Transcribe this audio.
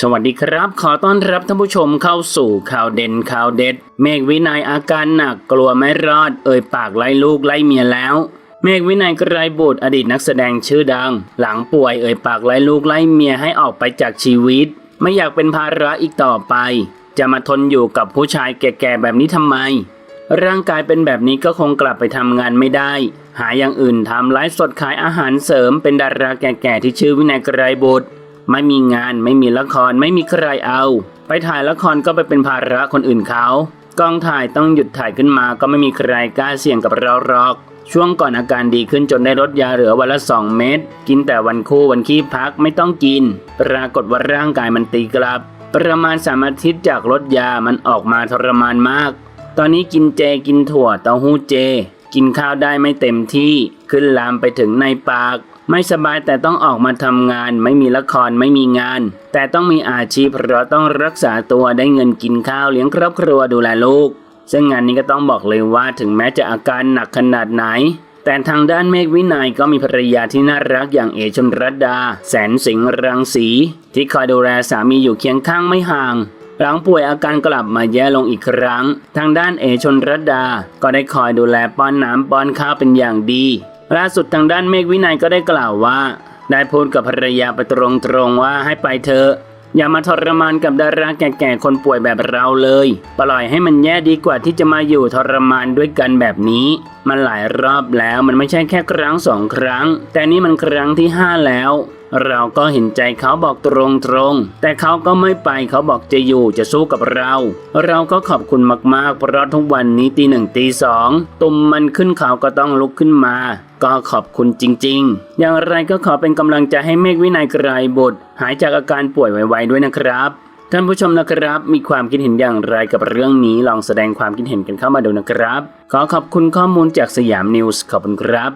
สวัสดีครับ ขอต้อนรับท่านผู้ชมเข้าสู่ข่าวเด่นข่าวเด็ด เมฆวินัยอาการหนักกลัวไม่รอด เอ่ยปากไล่ลูกไล่เมียแล้ว เมฆวินัยกรบุตรอดีตนักแสดงชื่อดัง หลังป่วยเอ่ยปากไล่ลูกไล่เมียให้ออกไปจากชีวิต ไม่อยากเป็นภาระอีกต่อไป จะมาทนอยู่กับผู้ชายแก่ๆแบบนี้ทำไม ร่างกายเป็นแบบนี้ก็คงกลับไปทำงานไม่ได้ หาอย่างอื่นทำไลฟ์สดขายอาหารเสริมเป็นดาราแก่ๆที่ชื่อวินัยกรบุตร ไม่มีงาน ไม่มีละคร ไม่มีใครเอา ไปถ่ายละครก็ไปเป็นภาระคนอื่นเขากองถ่ายต้องหยุดถ่ายขึ้นมาก็ไม่มีใครกล้าเสี่ยงกับเราหรอก ช่วงก่อนอาการดีขึ้นจนได้ลดยาเหลือวันละ 2 เม็ดกินแต่วันคู่วันขี้พักไม่ต้องกิน ปรากฏว่าร่างกายมันตีกลับ ประมาณสามอาทิตย์จากลดยามันออกมาทรมานมาก ตอนนี้กินเจกินถั่วเต้าหู้เจ กินข้าวได้ไม่เต็มที่ ขึ้นลามไปถึงในปาก ไม่สบายแต่ต้องออกมาทำงาน ไม่มีละครไม่มีงาน แต่ต้องมีอาชีพเพราะต้องรักษาตัวได้เงินกินข้าวเลี้ยงครอบครัวดูแลลูก ซึ่งงานนี้ก็ต้องบอกเลยว่าถึงแม้จะอาการหนักขนาดไหนแต่ทางด้านเมฆวินัยก็มีภรรยาที่น่ารักอย่างเอชนรัตดา แสนสิงห์รังสี ที่คอยดูแลสามีอยู่เคียงข้างไม่ห่าง หลังป่วยอาการกลับมาแย่ลงอีกครั้ง ทางด้านเอชนรัตดา ก็ได้คอยดูแลป้อนน้ำป้อนข้าวเป็นอย่างดีล่าสุดทางด้านเมฆวินัยก็ได้กล่าวว่า ได้พูดกับภรรยาไปตรงๆว่าให้ไปเถอะอย่ามาทรมานกับดาราแก่ๆคนป่วยแบบเราเลย ปล่อยให้มันแย่ดีกว่าที่จะมาอยู่ทรมานด้วยกันแบบนี้ มันหลายรอบแล้วมันไม่ใช่แค่ครั้งสองครั้ง แต่นี่มันครั้งที่ห้าแล้ว เราก็เห็นใจเขาบอกตรงๆ แต่เขาก็ไม่ไปเขาบอกจะอยู่จะสู้กับเรา เราก็ขอบคุณมากๆ เพราะทุกวันนี้ตีหนึ่งตีสองตุ่มมันขึ้นเขาก็ต้องลุกขึ้นมา ก็ขอบคุณจริงๆ อย่างไรก็ขอเป็นกำลังใจให้เมฆวินัยไกรบุตร หายจากอาการป่วยไวๆด้วยนะครับท่านผู้ชมนะครับมีความคิดเห็นอย่างไรกับเรื่องนี้ลองแสดงความคิดเห็นกันเข้ามาดูนะครับ ขอขอบคุณข้อมูลจากสยามนิวส์ขอบคุณครับ